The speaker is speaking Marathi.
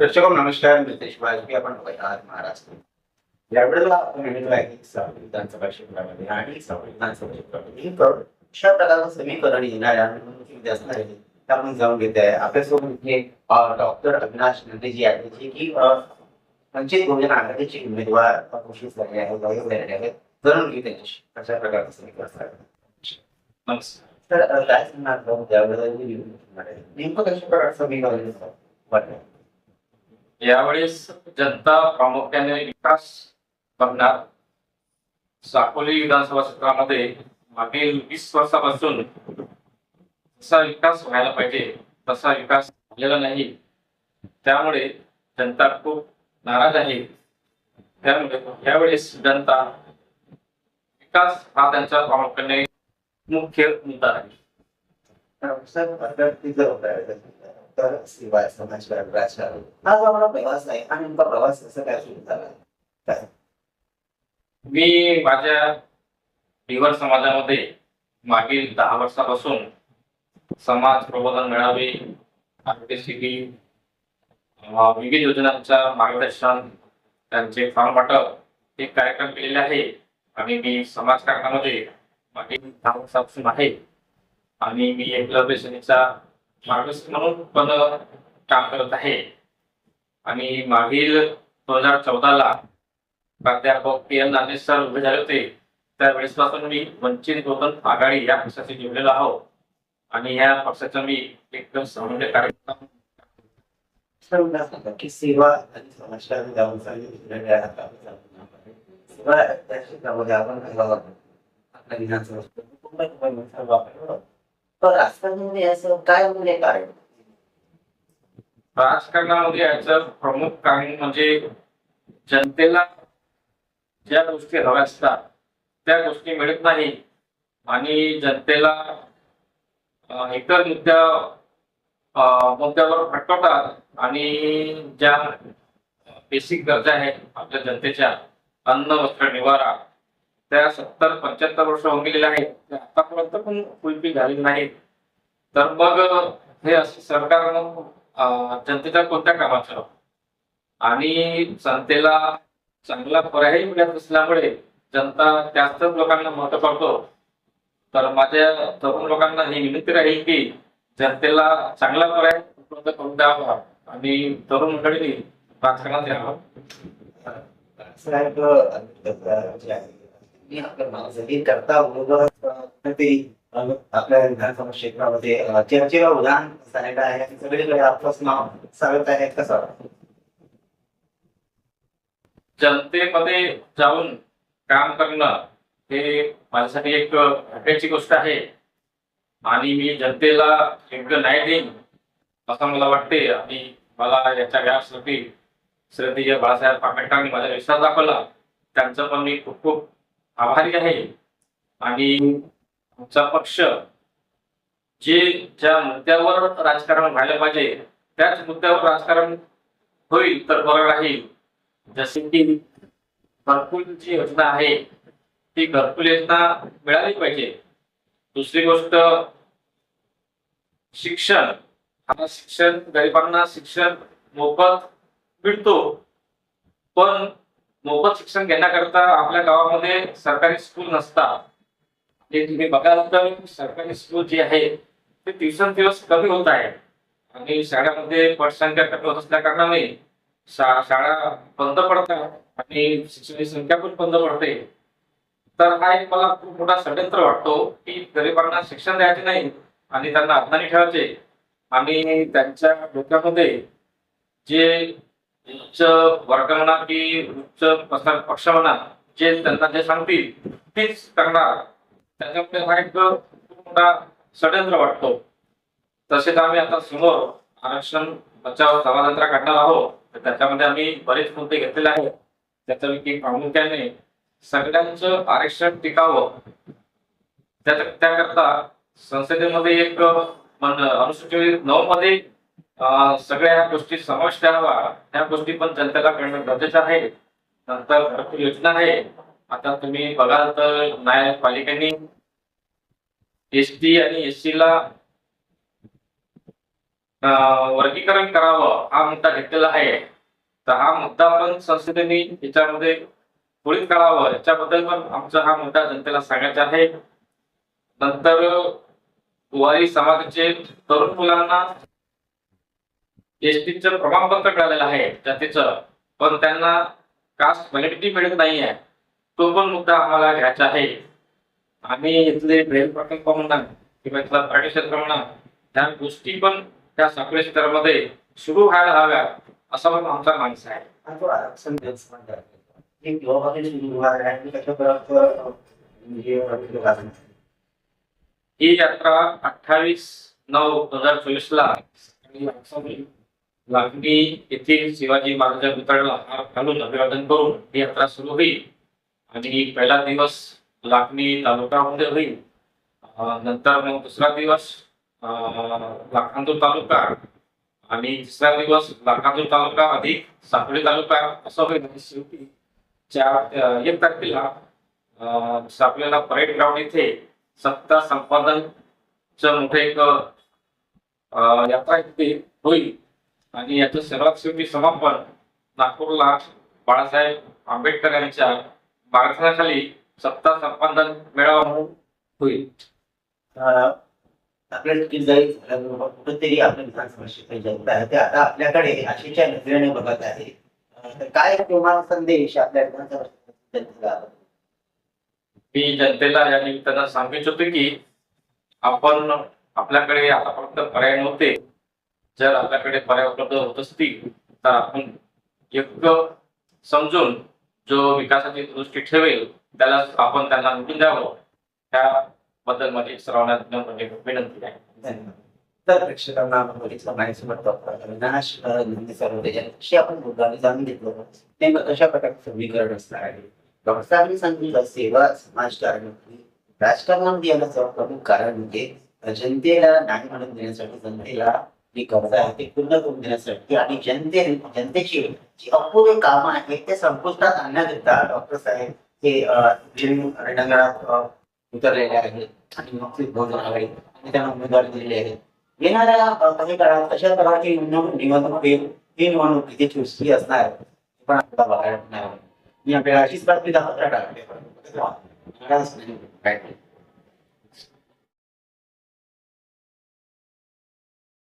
प्रेक्षक नमस्कार. मितेश नितेश आपण बघत आहात महाराष्ट्र. यावेळेला आपण बघितलं आहे की विधानसभा क्षेत्रामध्ये आणि सावली विधानसभा क्षेत्रामध्ये. अशा प्रकारचं समीकरण येणाऱ्या आहे असणार आहे. ते आपण जाऊन घेत आहे आपल्यासोबत हे डॉक्टर अविनाश नंदे जी आहेत जे की वंचित बहुजन आघाडीचे उमेदवार घोषित झाले आहेत जाहीर झालेले आहेत. जाणून घेऊ त्यांच्याशी. अशा प्रकारचं समीकरण नमस्कार तर काय सांगणार भाऊ, नेमकं कशा प्रकारचं समीकरण वाटतं यावेळेस जनता प्रामुख्याने विकास बघणार साकोली विधानसभा क्षेत्रामध्ये मागील वीस वर्षापासून जसा विकास व्हायला पाहिजे तसा विकास झालेला नाही. त्यामुळे जनता खूप नाराज आहे. त्यामुळे यावेळेस जनता विकास हा त्यांचा प्रामुख्याने मुख्य मुद्दा आहे. तर हा जो प्रवास आहे प्रवास काय सुरू झाला काय? मी माझ्या बिवर समाजामध्ये मागील दहा वर्षापासून समाज प्रबोधन मेळावे आरोग्यशिबी विविध योजनांच्या मार्गदर्शन त्यांचे फॉर्म वाटप हे कार्यक्रम केलेले आहे. आणि मी समाजकारणामध्ये मागील दहा वर्षापासून आहे. आणि मी एकलव्य सेनेचा मार्गदर्शक म्हणून पण काम करत आहे. आणि मागील दोन हजार चौदाला प्राध्यापक पी एम नांदेड सर उभे झाले होते. त्यावेळेसपासून मी वंचित बहुजन आघाडी या पक्षाशी जोडलेलो आहो. आणि या पक्षाचा मी एकदम समन्वय कार्यक्रम सेवा आणि समाजकारण जाऊन वेगवेगळ्या हातामध्ये आपण सेवा त्या आपण विधानसभा कुटुंब राजकारणामध्ये असं काय म्हणजे कारण? राजकारणामध्ये याचं प्रमुख कारण म्हणजे जनतेला ज्या गोष्टी हव्या असतात त्या गोष्टी मिळत नाही. आणि जनतेला इतर मुद्द्या मुद्द्यावर भटकवतात आणि ज्या बेसिक गरजा आहेत आपल्या जनतेच्या अन्न वस्त्र निवारा त्या सत्तर पंच्याहत्तर वर्ष होऊन गेलेल्या आहेत. त्या आतापर्यंत पण फुलफिल झालेली नाहीत तर मग हे असं जनतेच्या कोणत्या कामाचं आणि जनतेला चांगला पर्याय मिळत असल्यामुळे जनता जास्त लोकांना मत करतो तर माझ्या तरुण लोकांना ही विनंती राहील की जनतेला चांगला पर्याय उपलब्ध करून द्यावा. आणि तरुण मंडळींनी राजकारणात यावं साहेब जे आहे, मी आपलं करता बरोबर ते आपल्या विधानसभा क्षेत्रामध्ये चर्चेला उदाहरण झालेलं आहे सगळीकडे आपलंच नाव सांगत आहे कसं जनतेमध्ये जाऊन काम करणं हे माझ्यासाठी एक हट्याची गोष्ट आहे. आणि मी जनतेला योग्य न्याय देईन असं मला वाटते. आणि मला याच्या व्यासाठी श्रद्धेय बाळासाहेब आंबेडकरांनी माझा विश्वास दाखवला त्यांचं पण मी खूप खूप आभारी आहे. आणि आमचा पक्ष जे ज्या मुद्द्यावर राजकारण व्हायला पाहिजे त्याच मुद्द्यावर राजकारण होईल तर बरं राहील. जसे की घरकुल जी योजना आहे ती घरकुल योजना मिळाली पाहिजे. दुसरी गोष्ट शिक्षण. आता शिक्षण गरिबांना शिक्षण मोफत मिळतो. पण मोफत शिक्षण घेण्याकरता आपल्या गावामध्ये सरकारी स्कूल नसतात. ते तुम्ही बघाल तर सरकारी स्कूल जे आहे ते दिवसेंदिवस कमी होत आहे. आणि शाळेमध्ये पटसंख्या कमी होत असल्या कारणाने शा- शाळा बंद पडतात आणि शिक्षणाची संख्या पण बंद पडते. तर हा एक मला खूप मोठा षडयंत्र वाटतो की गरिबांना शिक्षण द्यायचे नाही आणि त्यांना अज्ञानी ठेवायचे. आणि त्यांच्या डोक्यामध्ये जे उच्च वर्ग म्हणा की उच्च पक्ष- म्हणा जे त्यांना जे सांगतील तेच करणार. त्याच्यामुळे हा एक मोठा षडयंत्र वाटतो. तसेच आम्ही आता समोर आरक्षण बचाव समाजयात्रा काढणार आहोत. तर त्याच्यामध्ये आम्ही बरेच मुद्दे घेतलेले आहेत. त्याच्यापैकी प्रामुख्याने सगळ्यांचं आरक्षण टिकावं. त्याकरता संसदेमध्ये एक मन- अनुसूचित नऊ मध्ये सगळ्या ह्या गोष्टी समाविष्ट हवा ह्या गोष्टी पण जनतेला कळणं गरजेचं आहे. नंतर घरकुल योजना आहे. आता तुम्ही बघाल तर न्यायपालिकेने एस टी आणि एस ला वर्गीकरण करावं हा मुद्दा घेतलेला आहे. तर हा मुद्दा पण संसदेने याच्यामध्ये त्वरित करावं याच्याबद्दल पण आमचा हा मुद्दा जनतेला सांगायचा आहे. नंतर कुवारी समाजाचे तरुण मुलांना एसटीचं प्रमाणपत्र मिळालेलं आहे. जातीचं पण त्यांना कास्ट व्हॅलिडिटी मिळत नाही आहे तो पण मुद्दा आम्हाला घ्यायचा आहे. आणि इथले रेल प्रकल्प म्हणा किंवा इथला पाणी क्षेत्र म्हणा ह्या गोष्टी पण त्या साखळी क्षेत्रामध्ये सुरू व्हायला हव्या असा पण आमचा माणूस आहे. हे म्हणजे आहे. ही यात्रा अठ्ठावीस नऊ दोन हजार चोवीस ला सकाळी अकरा वाजता लागणी येथील शिवाजी महाराजांच्या पुतळ्याला हार घालून अभिवादन करून ही यात्रा सुरू होईल आणि पहिला दिवस लाखणी तालुक्यामध्ये होईल अं, नंतर मग दुसरा दिवस अं, लाखांदूर तालुका आणि तिसरा दिवस लाखांदूर तालुका अधिक साखळी तालुका असं होईल आणि शेवटी चार अं, एक तारखेला अं, आपल्याला परेड ग्राउंड इथे सत्ता संपादनचं मोठं एक अं, यात्रा इथे होईल आणि याचं सर्वात शेवटी समापन नागपूरला बाळासाहेब आंबेडकर यांच्या मार्गदर्शनाखाली सत्ता संपादन मेळावा म्हणून होईल. आपल्या चुकीत जाईल कुठेतरी आपल्या विधानसभेची काही जनता आहे ते आता आपल्याकडे आशेच्या नजरेने बघत आहे. तर काय किंवा संदेश आपल्या विधानसभा मी जनतेला या निमित्तानं सांगू इच्छितो की आपण आपल्याकडे आतापर्यंत पर्याय नव्हते. जर आपल्याकडे पर्याय उपलब्ध होत असतील तर आपण योग्य समजून जो विकासाची दृष्टी ठेवेल त्याला आपण त्यांना निवडून द्यावं. त्याबद्दल माझी सर्वांना म्हणजे विनंती आहे. धन्यवाद. तर प्रेक्षकांना आपण अविनाश आपण मुद्दाने जाणून घेतलं. नेमकं कशा प्रकारचं समीकरण असणार आहे. डॉक्टर सांगितलं सेवा समाजकारण राजकारणामध्ये याला प्रमुख कारण म्हणजे जनतेला न्याय म्हणून देण्यासाठी जनतेला जी गरज आहे ती पूर्ण करून देण्यासाठी आणि जनते जनतेची जी अपुरे कामं आहेत ते संपुष्टात आणण्याकरिता डॉक्टर साहेब हे रणांगणात उतरलेले आहेत आणि मग ते भोजन आघाडी आणि त्यांना उमेदवारी दिलेली आहे. येणाऱ्या काही काळात कशा प्रकारची निवडणूक होईल ही निवडणूक किती चुरशी असणार पण आपल्याला बघायला मिळणार मी आपल्याला अशीच बातमी दाखवत राहणार